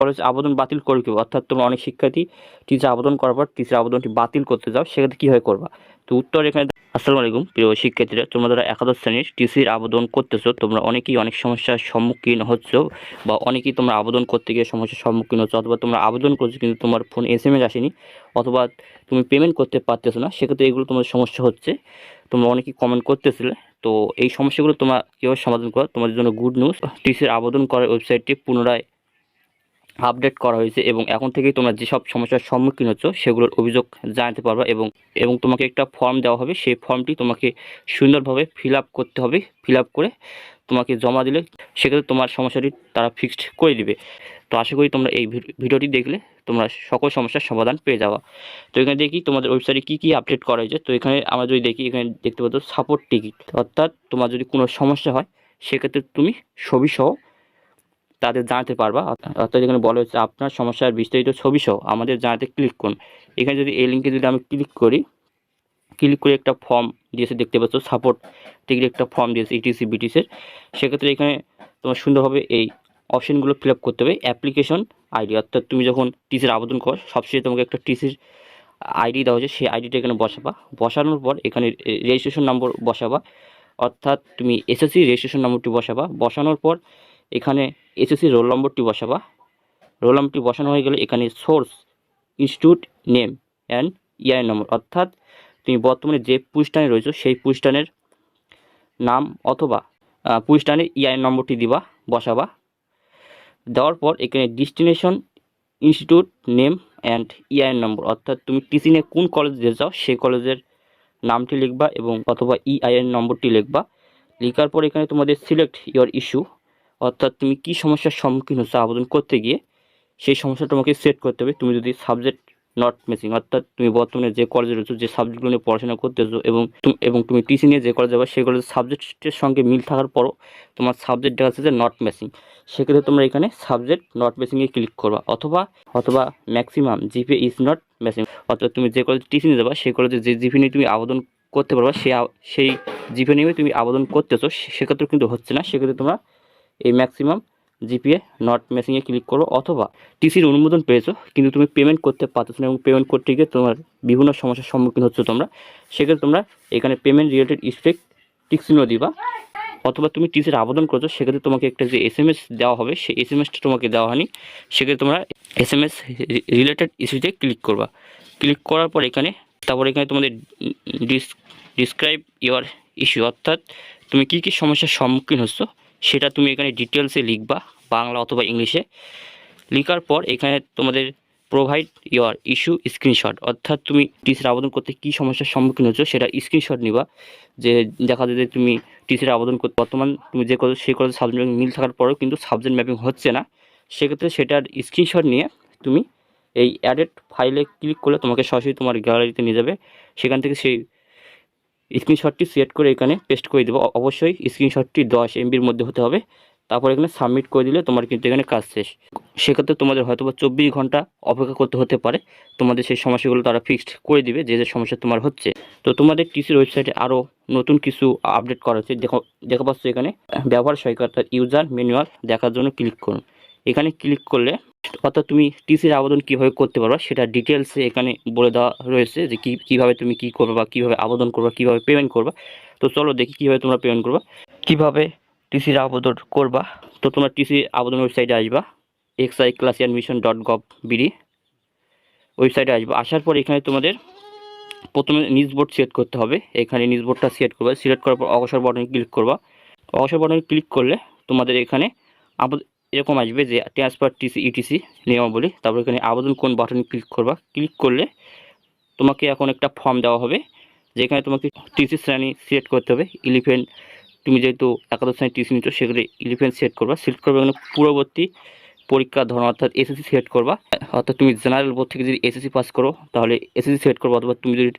College আবেদন বাতিল করে কি অর্থাৎ তোমরা অনেক শিক্ষার্থী টিচার আবেদন করার পর টিচার আবেদনটি বাতিল করতে যাও, সেক্ষেত্রে কীভাবে করবা? তো উত্তর এখানে আসসালামু আলাইকুম, প্রিয় শিক্ষার্থীরা, তোমরা যারা একাদশ শ্রেণির টিসির আবেদন করতেছো, তোমরা অনেকেই অনেক সমস্যার সম্মুখীন হচ্ছ বা অনেকেই তোমরা আবেদন করতে গিয়ে সমস্যার সম্মুখীন হচ্ছ অথবা তোমরা আবেদন করছ কিন্তু তোমার ফোন এস এম এস আসেনি অথবা তুমি পেমেন্ট করতে পারতেছো না, সেক্ষেত্রে এগুলো তোমার সমস্যা হচ্ছে। তোমরা অনেকেই কমেন্ট করতেছিলে, তো এই সমস্যাগুলো তোমরা কীভাবে সমাধান করো তোমাদের জন্য গুড নিউজ টিসির আবেদন করার ওয়েবসাইটটি পুনরায় আপডেট করা হয়েছে এবং এখন থেকেই তোমরা যেসব সমস্যার সম্মুখীন হচ্ছ, সেগুলোর অভিযোগ জানাতে পারবে এবং এবং তোমাকে একটা ফর্ম দেওয়া হবে। সেই ফর্মটি তোমাকে সুন্দরভাবে ফিল করতে হবে ফিল করে তোমাকে জমা দিলে সেক্ষেত্রে তোমার সমস্যাটি তারা ফিক্সড করে দিবে। তো আশা করি তোমরা এই ভিড- ভিডিওটি দেখলে তোমরা সকল সমস্যার সমাধান পেয়ে যাওয়া তো এখানে দেখি তোমাদের ওয়েবসাইটে কী কী আপডেট করা হয়েছে। তো এখানে আমরা যদি দেখি, এখানে দেখতে পাচ্ছ সাপোর্ট টিকিট অর্থাৎ তোমার যদি কোনো সমস্যা হয়, সেক্ষেত্রে তুমি ছবি সহ তাদের জানাতে পারবা। অর্থাৎ এখানে বলা হচ্ছে আপনার সমস্যার বিস্তারিত ছবি সহ আমাদের জানাতে ক্লিক করুন। এখানে যদি এই লিঙ্কে যদি আমি ক্লিক করি ক্লিক করে একটা ফর্ম দিয়েছে, দেখতে পাচ্ছ সাপোর্ট টিকিট একটা ফর্ম দিয়েছে ইটিসি বিটিসের সেক্ষেত্রে এখানে তোমার সুন্দরভাবে এই অপশনগুলো ফিল আপ করতে হবে অ্যাপ্লিকেশন আইডি অর্থাৎ তুমি যখন টিসির আবেদন করো, সবশেষে তোমাকে একটা টিসির আইডি দেওয়া হচ্ছে সেই আইডিটা এখানে বসাবা। বসানোর পর এখানে রেজিস্ট্রেশন নম্বর বসাবা। অর্থাৎ তুমি এসএসসি রেজিস্ট্রেশন নম্বরটি বসাবা। বসানোর পর এখানে এসএসসি রোল নম্বরটি বসাবা। রোল নম্বরটি বসানো হয়ে গেলে এখানে source institute name and year number অর্থাৎ তুমি বর্তমানে যে প্রতিষ্ঠানে রয়েছো সেই প্রতিষ্ঠানের নাম অথবা প্রতিষ্ঠানের ইয়ার নম্বরটি দিবা, বসাবা। দেওয়ার পর এখানে destination institute name and year number অর্থাৎ তুমি টিসি নিয়ে কোন কলেজ যেতে চাও সেই কলেজের নামটি লিখবা এবং অথবা ইআইএন নম্বরটি লিখবা। লেখার পর এখানে তোমাদের সিলেক্ট ইওর ইস্যু অর্থাৎ তুমি কী সমস্যার সম্মুখীন হচ্ছে আবেদন করতে গিয়ে, সেই সমস্যাটা তোমাকে সেট করতে হবে। তুমি যদি সাবজেক্ট নট ম্যাচিং অর্থাৎ তুমি বর্তমানে যে কলেজে রয়েছো, যে সাবজেক্টগুলো নিয়ে পড়াশোনা করতেছো এবং এবং তুমি টিসি নিয়ে যে কলেজে যাবে, সেই কলেজের সাবজেক্টের সঙ্গে মিল থাকার পরও তোমার সাবজেক্ট দেখা যাচ্ছে যে নট ম্যাচিং সেক্ষেত্রে তোমরা এখানে সাবজেক্ট নট ম্যাচিংয়ে ক্লিক করবা অথবা অথবা ম্যাক্সিমাম জিপে ইজ নট ম্যাচিং অর্থাৎ তুমি যে কলেজে টিসি নিয়ে যাবা, সেই কলেজে যে জিপি নিয়ে তুমি আবেদন করতে পারবা সেই সেই জিপে নিয়ে তুমি আবেদন করতেছো সেক্ষেত্রে কিন্তু হচ্ছে না। সেক্ষেত্রে তোমরা এই ম্যাক্সিমাম জিপিএ নট মেসিংয়ে ক্লিক করো অথবা টিসির অনুমোদন পেয়েছ, কিন্তু তুমি পেমেন্ট করতে পারছ না এবং পেমেন্ট করতে গিয়ে তোমার বিভিন্ন সমস্যার সম্মুখীন হচ্ছে তোমরা, সেক্ষেত্রে তোমরা এখানে পেমেন্ট রিলেটেড স্পেক্ট টিকসিনও দিবা অথবা তুমি টিসির আবেদন করছ, সেক্ষেত্রে তোমাকে একটা যে এস দেওয়া হবে, সেই এস এম এসটা তোমাকে দেওয়া হয়নি, সেক্ষেত্রে তোমরা এস এম এস রিলেটেড ইস্যুতে ক্লিক করবা। ক্লিক করার পর এখানে, তারপর এখানে তোমাদের ডিস ডিসক্রাইব ইওর ইস্যু অর্থাৎ তুমি কী কী সমস্যার সম্মুখীন হচ্ছ সেটা তুমি এখানে ডিটেলসে লিখবা, বাংলা অথবা ইংলিশে। লিখার পর এখানে তোমাদের প্রোভাইড ইওর ইস্যু স্ক্রিনশট অর্থাৎ তুমি টিসির আবেদন করতে কী সমস্যার সম্মুখীন হচ্ছ সেটা স্ক্রিনশট নিবা। যে দেখা যায় যে তুমি টিসির আবেদন করতে, বর্তমান তুমি যে কলেজ, সেই কলেজ সাবজেক্ট মিল থাকার পরেও কিন্তু সাবজেক্ট ম্যাপিং হচ্ছে না। সেক্ষেত্রে সেটার স্ক্রিনশট নিয়ে তুমি এই অ্যাডেড ফাইলে ক্লিক করলে তোমাকে সরাসরি তোমার গ্যালারিতে নিয়ে যাবে। সেখান থেকে সেই স্ক্রিনশটটি সেট করে এখানে পেস্ট করে দেবো। অবশ্যই স্ক্রিনশটটি দশ এমবির মধ্যে হতে হবে। তারপর এখানে সাবমিট করে দিলে তোমার কিন্তু এখানে কাজ শেষ। সেক্ষেত্রে তোমাদের হয়তো বা চব্বিশ ঘণ্টা অপেক্ষা করতে হতে পারে। তোমাদের সেই সমস্যাগুলো তারা ফিক্সড করে দিবে, যে যে সমস্যা তোমার হচ্ছে। তো তোমাদের টিসির ওয়েবসাইটে আরও নতুন কিছু আপডেট করা হচ্ছে। দেখো দেখা পাচ্ছ এখানে ব্যবহার সহায়িকা ইউজার ম্যানুয়াল দেখার জন্য ক্লিক করুন। এখানে ক্লিক করলে অর্থাৎ তুমি টিসির আবেদন কীভাবে করতে পারবা সেটা ডিটেলসে এখানে বলে দেওয়া রয়েছে যে কী, কীভাবে তুমি কী করবে বা কীভাবে আবেদন করবা, কীভাবে পেমেন্ট করবা। তো চলো দেখি কীভাবে তোমরা পেমেন্ট করবা। কীভাবে টিসির আবেদন করবা? তো তোমরা টিসি আবেদন ওয়েবসাইটে আসবা এক্স আই ক্লাসিয়ান মিশন ডট গভ বিডি ওয়েবসাইটে আসবা, আসার পর এখানে তোমাদের প্রথমে নিউজ বোর্ড সিলেক্ট করতে হবে। এখানে নিউজ বোর্ডটা সিলেক্ট করবা সিলেক্ট করার পর অবসর বাটনে ক্লিক করবা। অবসর বাটনে ক্লিক করলে তোমাদের এখানে আবেদ- এরকম আসবে যে ট্রান্সফার টিসি ইটিসি নিয়মাবলী। তারপর এখানে আবেদন কোন বাটনে ক্লিক করবা ক্লিক করলে তোমাকে এখন একটা ফর্ম দেওয়া হবে, যেখানে তোমাকে টিসি শ্রেণি সিলেক্ট করতে হবে। ইলিভেন তুমি যেহেতু একাদশ শ্রেণি টিসি নিচ্ছ সেগুলি ইলিভেন সিলেক্ট করবা। সিলেক্ট করবে এখানে পূর্ববর্তী পরীক্ষার ধরন, অর্থাৎ এসএসসি সিলেক্ট করবা। অর্থাৎ তুমি জেনারেল বোর্ড থেকে যদি এসএসসি পাস করো, তাহলে এসএসসি সিলেক্ট করবা। অথবা তুমি যদি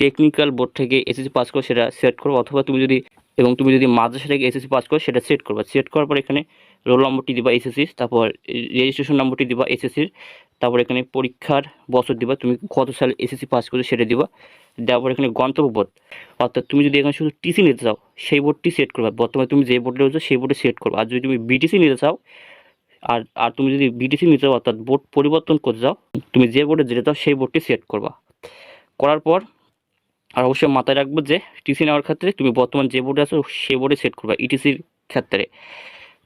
টেকনিক্যাল বোর্ড থেকে এসএসসি পাস করো, সেটা সিলেক্ট করব। অথবা তুমি যদি এবং তুমি যদি মাদ্রাসা থেকে এসএসসি পাস করো, সেটা সেট করবা। সেট করার পর এখানে রোল নম্বরটি দিবা এসএসসির তারপর রেজিস্ট্রেশন নম্বরটি দিবা এসএসসির তারপর এখানে পরীক্ষার বছর দিবা, তুমি কত সালে এসএসসি পাস করছ সেটা দিবা, দেওয়ার পর এখানে গন্তব্য বোর্ড অর্থাৎ তুমি যদি এখানে শুধু টিসি নিতে চাও, সেই বোর্ডটি সেট করবা। বর্তমানে তুমি যে বোর্ডে রয়েছো, সেই বোর্ডে সেট করবা। আর যদি তুমি বিটিসি নিতে চাও, আর আর তুমি যদি বিটিসি নিতে চাও, অর্থাৎ বোর্ড পরিবর্তন করতে চাও, তুমি যে বোর্ডে যেতে চাও, সেই বোর্ডটি সেট করবা। করার পর আর অবশ্যই মাথায় রাখব যে টিসি নেওয়ার ক্ষেত্রে তুমি বর্তমান যে বোর্ডে আছো, সে বোর্ডে সেট করবে ইটিসির ক্ষেত্রে।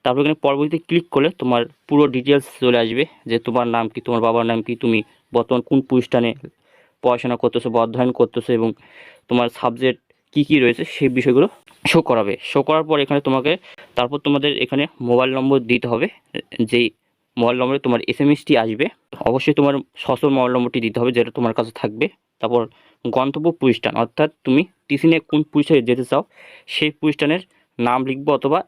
তারপর এখানে পরবর্তীতে ক্লিক করলে তোমার পুরো ডিটেলস চলে আসবে যে তোমার নাম কি, তোমার বাবার নাম কি, তুমি বর্তমান কোন প্রতিষ্ঠানে পড়াশোনা করতেছো বা অধ্যয়ন করতেছো এবং তোমার সাবজেক্ট কি কি রয়েছে সেই বিষয়গুলো শো করাবে। শো করার পর এখানে তোমাকে তারপর তোমাদের এখানে মোবাইল নম্বর দিতে হবে, যেই মোবাইল নম্বরে তোমার এস এম আসবে। অবশ্যই তোমার সচল মোবাইল নম্বরটি দিতে হবে যেটা তোমার কাছে থাকবে। তারপর গন্তব্য প্রতিষ্ঠান, অর্থাৎ তুমি টিসি নিয়ে কোন প্রতিষ্ঠানে যেতে চাও, সেই প্রতিষ্ঠানের নাম লিখবে অথবা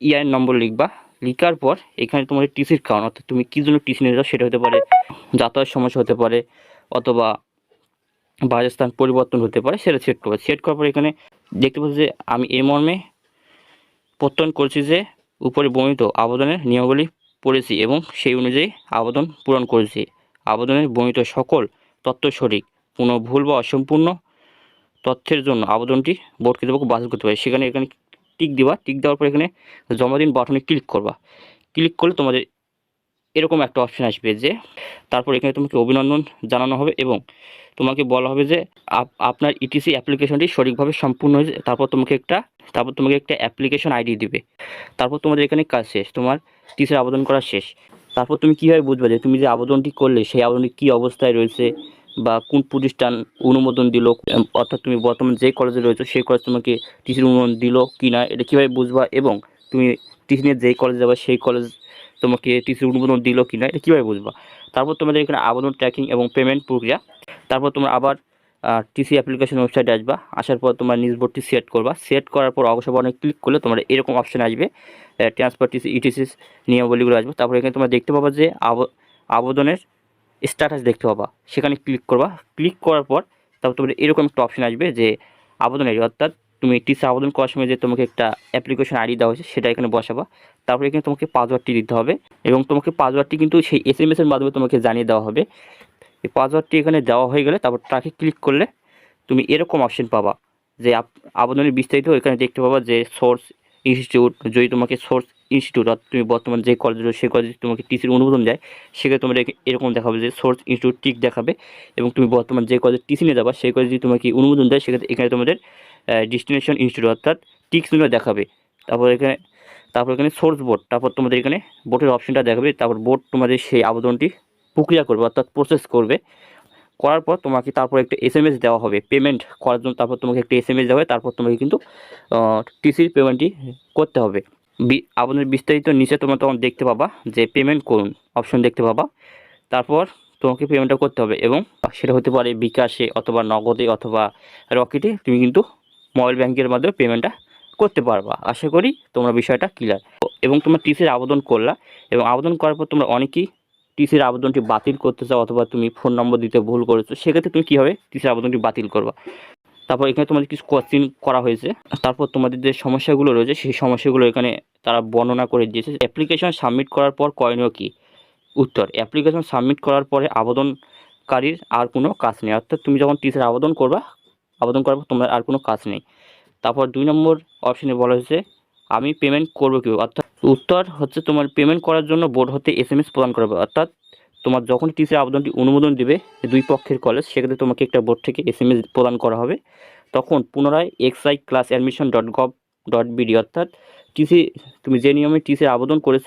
ইআইএন নম্বর লিখবা। লিখার পর এখানে তোমার টিসির কারণ অর্থাৎ তুমি কী জন্য টিসি নিয়ে যাও সেটা হতে পারে যাতায়াত সমস্যা হতে পারে অথবা বাসস্থান পরিবর্তন হতে পারে সেটা সেট করবে। সেট করার পর এখানে দেখতে পাচ্ছি যে আমি এই মর্মে প্রত্যয়ন করছি যে উপরে বর্ণিত আবেদনের নিয়মাবলী পড়েছি এবং সেই অনুযায়ী আবেদন পূরণ করেছি। আবেদনের বর্ণিত সকল তথ্য সঠিক। কোনো ভুল বা অসম্পূর্ণ তথ্যের জন্য আবেদনটি বোর্ড কর্তৃপক্ষ বাতিল করতে পারে। সেখানে এখানে টিক দিবা। টিক দেওয়ার পর এখানে জমা দিন বাটনে ক্লিক করবা। ক্লিক করলে তোমাদের এরকম একটা অপশন আসবে যে, তারপর এখানে তোমাকে অভিনন্দন জানানো হবে এবং তোমাকে বলা হবে যে, আপ- আপনার ইটিসি অ্যাপ্লিকেশনটি সঠিকভাবে সম্পূর্ণ হয়েছে। তারপর তোমাকে একটা, তারপর তোমাকে একটা অ্যাপ্লিকেশন আইডি দিবে। তারপর তোমাদের এখানে কাজ শেষ। তোমার টিসির আবেদন করা শেষ। তারপর তুমি কীভাবে বুঝবে যে, তুমি যে আবেদনটি করলে, সেই আবেদনটি কী অবস্থায় রয়েছে? বা কোন প্রতিষ্ঠান অনুমোদন দিল, অর্থাৎ তুমি বর্তমানে যে কলেজে রয়েছো, সেই কলেজ তোমাকে টিসির অনুমোদন দিল কি না, এটা কীভাবে বুঝবা এবং তুমি টিসি নিয়ে যেই কলেজে যাবে, সেই কলেজ তোমাকে টিসির অনুমোদন দিল কি না, এটা কীভাবে বুঝবা? তারপর তোমাদের এখানে আবেদন ট্র্যাকিং এবং পেমেন্ট প্রক্রিয়া। তারপর তোমরা আবার টিসি অ্যাপ্লিকেশন ওয়েবসাইটে আসবা, আসার পর তোমার নিজ বোর্ডটি সেট করবা। সেট করার পর অবশ্য বাটনে ক্লিক করলে তোমার এরকম অপশান আসবে ট্রান্সফার টিসি ইটিসিস নিয়মাবলীগুলো আসবে। তারপর এখানে তোমরা দেখতে পাবা যে আব- আবেদনের স্ট্যাটাস দেখতে পাবা। সেখানে ক্লিক করবা। ক্লিক করার পর তারপর তোমার এরকম একটা অপশন আসবে যে আবেদন আইডি, অর্থাৎ তুমি টিসি আবেদন করার সময় যে তোমাকে একটা অ্যাপ্লিকেশন আইডি দেওয়া হয়েছে সেটা এখানে বসাবা। তারপরে এখানে তোমাকে পাসওয়ার্ডটি দিতে হবে এবং তোমাকে পাসওয়ার্ডটি কিন্তু সেই এস এম এসের মাধ্যমে তোমাকে জানিয়ে দেওয়া হবে। এই পাসওয়ার্ডটি এখানে দেওয়া হয়ে গেলে তারপর তাকে ক্লিক করলে তুমি এরকম অপশন পাবা যে আবেদনের বিস্তারিত এখানে দেখতে পাবা যে সোর্স ইনস্টিটিউট যদি তোমাকে সোর্স ইনস্টিটিউট অর্থাৎ তুমি বর্তমান যে কলেজে রয়েছে, সেই কলেজে তোমাকে টিসির অনুমোদন যায় সেখানে তোমার এরকম দেখাবে যে সোর্স ইনস্টিটিউট টিক দেখাবে এবং তুমি বর্তমান যে কলেজে টিসি নিয়ে যাবা, সেই কলেজে যদি তোমাকে অনুমোদন দেয়, সেক্ষেত্রে এখানে তোমাদের ডেস্টিনেশন ইনস্টিটিউট অর্থাৎ টিক চিহ্ন দেখাবে। তারপর এখানে তারপর এখানে সোর্স বোর্ড তারপর তোমাদের এখানে বোর্ডের অপশনটা দেখাবে। তারপর বোর্ড তোমাদের সেই আবেদনটি প্রক্রিয়া করবে, অর্থাৎ প্রসেস করবে। করার পর তোমাকে তারপর একটা এস এম এস দেওয়া হবে পেমেন্ট করার জন্য তারপর তোমাকে একটা এস এম এস দেওয়া হবে তারপর তোমাকে কিন্তু টিসির পেমেন্টটি করতে হবে। আবেদনের বিস্তারিত নিচে তোমরা তখন দেখতে পাবা যে পেমেন্ট করুন অপশন দেখতে পাবা। তারপর তোমাকে পেমেন্টটা করতে হবে এবং সেটা হতে পারে বিকাশে অথবা নগদে অথবা রকেটে তুমি কিন্তু মোবাইল ব্যাংকের মাধ্যমে পেমেন্টটা করতে পারবা। আশা করি তোমরা বিষয়টা ক্লিয়ার এবং তোমরা টিসির আবেদন করলা এবং আবেদন করার পর তোমরা অনেকেই টিসির আবেদনটি বাতিল করতে চাও অথবা তুমি ফোন নম্বর দিতে ভুল করেছ, সেক্ষেত্রে তুমি কীভাবে টিসির আবেদনটি বাতিল করবা? তারপর এখানে তোমাদের কিছু কোশ্চিন করা হয়েছে। তারপর তোমাদের যে সমস্যাগুলো রয়েছে, সেই সমস্যাগুলো এখানে তারা বর্ণনা করে দিয়েছে। অ্যাপ্লিকেশন সাবমিট করার পর করণীয় কী? উত্তর অ্যাপ্লিকেশন সাবমিট করার পরে আবেদনকারীর আর কোনো কাজ নেই। অর্থাৎ তুমি যখন টিসির আবেদন করবা, আবেদন করার পর তোমার আর কোনো কাজ নেই। তারপর দুই নম্বর অপশানে বলা হয়েছে, আমি পেমেন্ট করব কেউ অর্থাৎ উত্তর হচ্ছে তোমার পেমেন্ট করার জন্য বোর্ড হতে এস এম এস প্রদান করবে। অর্থাৎ তোমার যখন টিসির আবেদনটি অনুমোদন দিবে দুই পক্ষের কলেজ সেক্ষেত্রে তোমাকে একটা বোর্ড থেকে এস প্রদান করা হবে। তখন পুনরায় XI class admission dot gov dot BD অর্থাৎ টিসি তুমি যে নিয়মে টিসির আবেদন করেছ,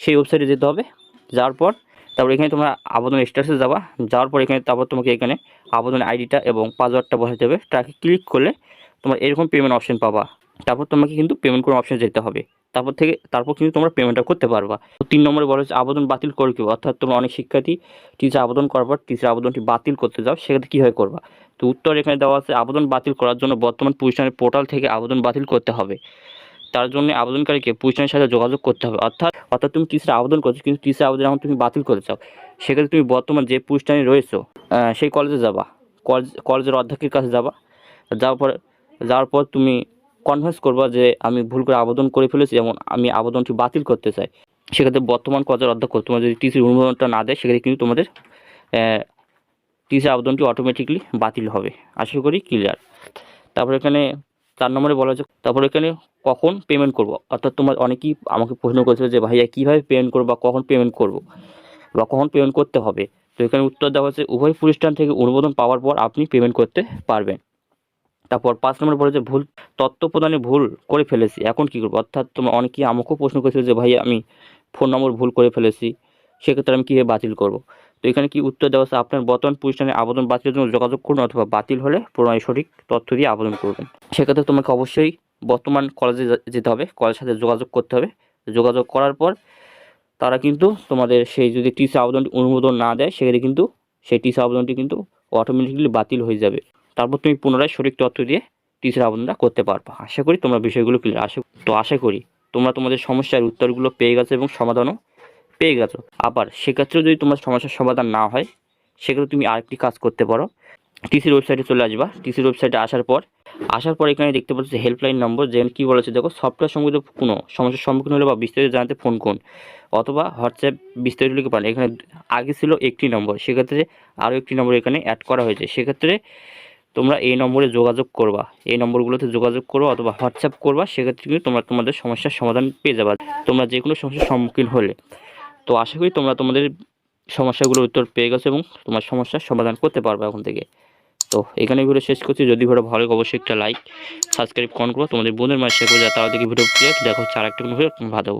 সেই ওয়েবসাইটে যেতে হবে। যাওয়ার পর তারপর এখানে তোমরা আবেদন স্ট্যাটাসে যাবা। যাওয়ার পর এখানে তারপর তোমাকে এখানে আবেদন আইডিটা এবং পাসওয়ার্ডটা বসাতে হবে। তাকে ক্লিক করলে তোমার এরকম পেমেন্ট অপশন পাবা। তারপর তোমাকে কিন্তু পেমেন্ট করার অপশন যেতে হবে। তারপর থেকে, তারপর কিন্তু তোমরা পেমেন্টটা করতে পারবা। তো তিন নম্বরে বলা হচ্ছে আবেদন বাতিল করে কেউ, অর্থাৎ তোমরা অনেক শিক্ষার্থী টিচার আবেদন করার পর টিচার আবেদনটি বাতিল করতে যাও, সেক্ষেত্রে কীভাবে করবা? তো উত্তর এখানে দেওয়া আছে, আবেদন বাতিল করার জন্য বর্তমান প্রতিষ্ঠানের পোর্টাল থেকে আবেদন বাতিল করতে হবে। তার জন্য আবেদনকারীকে প্রতিষ্ঠানের সাথে যোগাযোগ করতে হবে। অর্থাৎ অর্থাৎ তুমি টিচার আবেদন করছ, কিন্তু টিচার আবেদন এখন তুমি বাতিল করতে চাও। সেক্ষেত্রে তুমি বর্তমান যে প্রতিষ্ঠানে রয়েছো সেই কলেজে যাবা। কলেজ, কলেজের অধ্যক্ষের কাছে যাবা। যাওয়ার পর যাওয়ার পর তুমি কনফারেন্স করবা যে আমি ভুল করে আবেদন করে ফেলেছি, যেমন আমি আবেদনটি বাতিল করতে চাই। সেক্ষেত্রে বর্তমান কলেজের অধ্যক্ষ তোমার যদি টিসির অনুমোদনটা না দেয়, সেক্ষেত্রে কিন্তু তোমাদের টিসির আবেদনটি অটোমেটিকলি বাতিল হবে। আশা করি ক্লিয়ার তারপর এখানে চার নম্বরে বলা হচ্ছে তারপর এখানে কখন পেমেন্ট করব? অর্থাৎ তোমার অনেকেই আমাকে প্রশ্ন করেছিল যে, ভাইয়া, কীভাবে পেমেন্ট করব বা কখন পেমেন্ট করব বা কখন পেমেন্ট করতে হবে? তো এখানে উত্তর দেওয়া হচ্ছে উভয় প্রতিষ্ঠান থেকে অনুমোদন পাওয়ার পর আপনি পেমেন্ট করতে পারবেন। তারপর পাঁচ নম্বর বলে যে ভুল তথ্য প্রদানে ভুল করে ফেলেছি। এখন কী করব? অর্থাৎ তোমরা অনেকেই আমাকেও প্রশ্ন করেছিল যে ভাইয়া আমি ফোন নম্বর ভুল করে ফেলেছি, সেক্ষেত্রে আমি কীভাবে বাতিল করব? তো এখানে কি উত্তর দেওয়া আছে? আপনার বর্তমান প্রতিষ্ঠানে আবেদন বাতিলের জন্য যোগাযোগ করুন অথবা বাতিল হলে পুনরায় সঠিক তথ্য দিয়ে আবেদন করবেন। সেক্ষেত্রে তোমাকে অবশ্যই বর্তমান কলেজে যেতে হবে কলেজের সাথে যোগাযোগ করতে হবে। যোগাযোগ করার পর তারা কিন্তু তোমাদের সেই যদি টিসি আবেদনটি অনুমোদন না দেয়, সেক্ষেত্রে কিন্তু সেই টিসি আবেদনটি কিন্তু অটোমেটিকলি বাতিল হয়ে যাবে। তারপর তুমি পুনরায় সঠিক তথ্য দিয়ে টিসির আবেদনটা করতে পারবে। আশা করি তোমরা বিষয়গুলো ক্লিয়ার আশা তো আশা করি তোমরা তোমাদের সমস্যার উত্তরগুলো পেয়ে গেছো এবং সমাধানও পেয়ে গেছো। আবার সেক্ষেত্রে যদি তোমার সমস্যার সমাধান না হয়, সেক্ষেত্রে তুমি আরেকটি কাজ করতে পারো। টিসির ওয়েবসাইটে চলে আসবা। টিসির ওয়েবসাইটে আসার পর আসার পর এখানে দেখতে পাচ্ছি হেল্পলাইন নম্বর যেখানে কী বলেছে দেখো সফটওয়্যার সম্বন্ধে কোনো সমস্যার সম্মুখীন হলে বা বিস্তারিত জানাতে ফোন করুন অথবা হোয়াটসঅ্যাপ বিস্তারিত লিখে পান এখানে আগে ছিল একটি নম্বর সেক্ষেত্রে আরও একটি নম্বর এখানে অ্যাড করা হয়েছে। সেক্ষেত্রে তোমরা এই নম্বরে যোগাযোগ করবা। এই নম্বরগুলোতে যোগাযোগ করবা অথবা হোয়াটসঅ্যাপ করবা, সেক্ষেত্রে কিন্তু তোমরা তোমাদের সমস্যার সমাধান পেয়ে যাবা। তোমরা যে কোনো সমস্যার সম্মুখীন হলে। তো আশা করি তোমরা তোমাদের সমস্যাগুলোর উত্তর পেয়ে গেছো এবং তোমার সমস্যার সমাধান করতে পারবে এখন থেকে। তো এখানে ভিডিও শেষ করছি। যদি ভিডিও ভালো লাগে, অবশ্যই একটা লাইক সাবস্ক্রাইব কমেন্ট করো তোমাদের বোনের মাসে শেয়ার করে যাতে তারা দেখি ভিডিও দেখো চার একটা কোনো ভিডিও ভালো